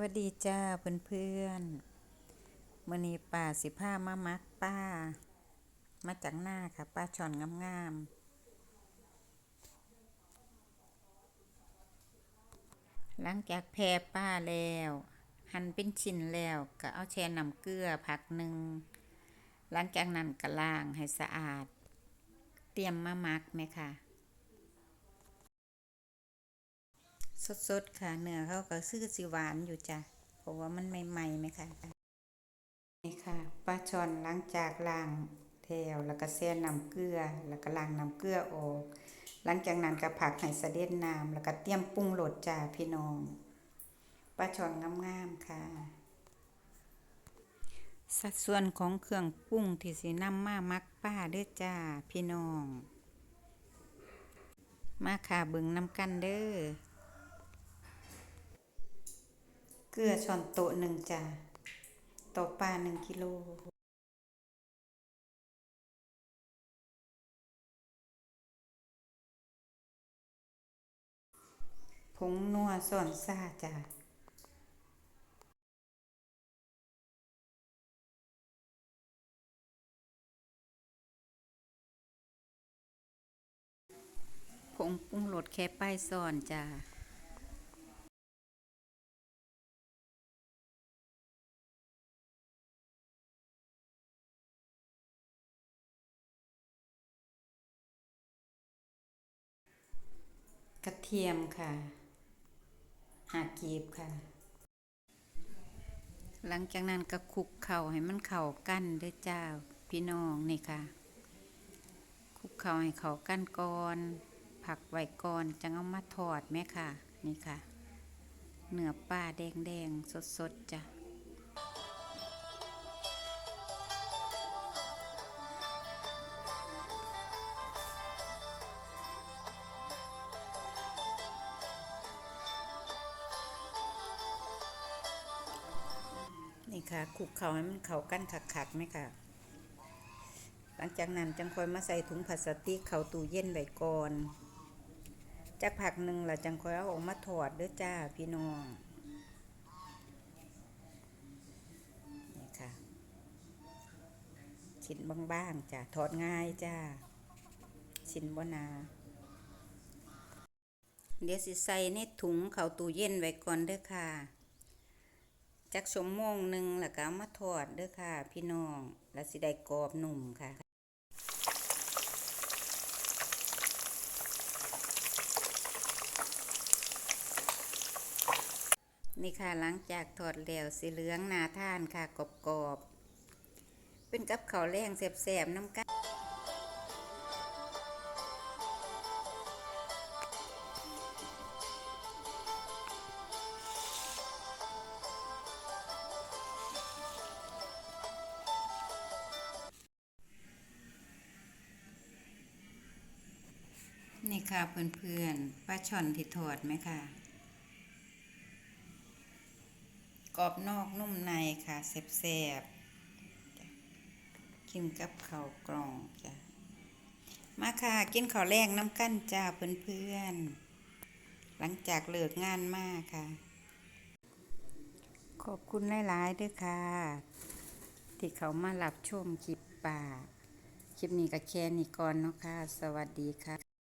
วัสดีจ้าเพื่อนๆมื่อนมณีป่าสิผ้ามามักป้า มาจากหน้าค่ะ ป้าช่อนงามๆหลังจากแพรป้าแล้ว หั่นเป็นชิ้นแล้วก็เอาแช่น้ำเกลือผักหนึ่งหลังจากนั้นก็ล้างให้สะอาด เตรียมมามักไหมค่ะ สดๆค่ะเนื้อเขาก็ซื้อสิหวานอยู่จ้ะเพราะว่ามันใหม่ๆไหมคะนี่ค่ะปลาช่อนหลังจากล้างแถวแล้วก็แช่น้ำเกลือ แล้วก็ล้างน้ำเกลือออก หลังจากนั้นก็ผักให้เสด็จน้ำแล้วก็เตรียมปรุงรสจ้าพี่น้องปลาช่อนงามๆค่ะ สัดส่วนของเครื่องปรุงที่สินำมามักป้าเด้อจ้าพี่น้อง มาค่ะเบิ่งน้ำกันเด้อ เกลือช้อนโต๊ะหนึ่งจ้ะต่อปลาหนึ่งกิโลผงนัวส่วนซาจ้ะผงปรุงรสแค่ป้ายซ่อนจ้ะ กระเทียมค่ะหากีบค่ะ หลังจากนั้นก็คลุกเข่าให้มันเข่ากันด้วยจ้าพี่น้องนี่ค่ะคลุกเข่าให้เขากันก่อนผักไว้ก่อนจังเอามาทอดแม่ค่ะ นี่ค่ะเนื้อปลาแดงๆสดๆจ้ะ นี่ค่ะคลุกเขาให้มันเขากั้นขักๆไหมค่ะ หลังจากนั้นจังคอยมาใส่ถุงพลาสติกเข้าตู้เย็นไว้ก่อนจักผักหนึ่งเราจังคอยเอาออกมาถอดเด้อจ้าพี่น้องนี่ค่ะชิ้นบางๆจ้ะถอดง่ายจ้าชิ้นบนาเดี๋ยวสิใส่ในถุงเข้าตู้เย็นไว้ก่อนเด้อค่ะ จักชั่วโมงหนึ่งแล้วก็มาทอดเด้อค่ะ พี่น้อง แล้วสิได้กรอบหนุ่มค่ะ นี่ค่ะหลังจากทอดแล้วสีเหลืองนาท่านค่ะกรอบๆเป็นกับข้าวแรงแสบๆน้ำกัน ค่ะเพื่อนๆปลาช่อนที่ทอดไหมค่ะกรอบนอกนุ่มในค่ะแซ่บๆกินกับข้าวกล่องจ้ะมาค่ะกินข้าวแรงน้ำกั้นจ้าเพื่อนๆหลังจากเลิกงานมากค่ะ ขอบคุณหลายๆด้วยค่ะ ที่เขามารับชมคลิปป่าคลิปนี้ก็แค่นี้ก่อนเนาะค่ะ สวัสดีค่ะ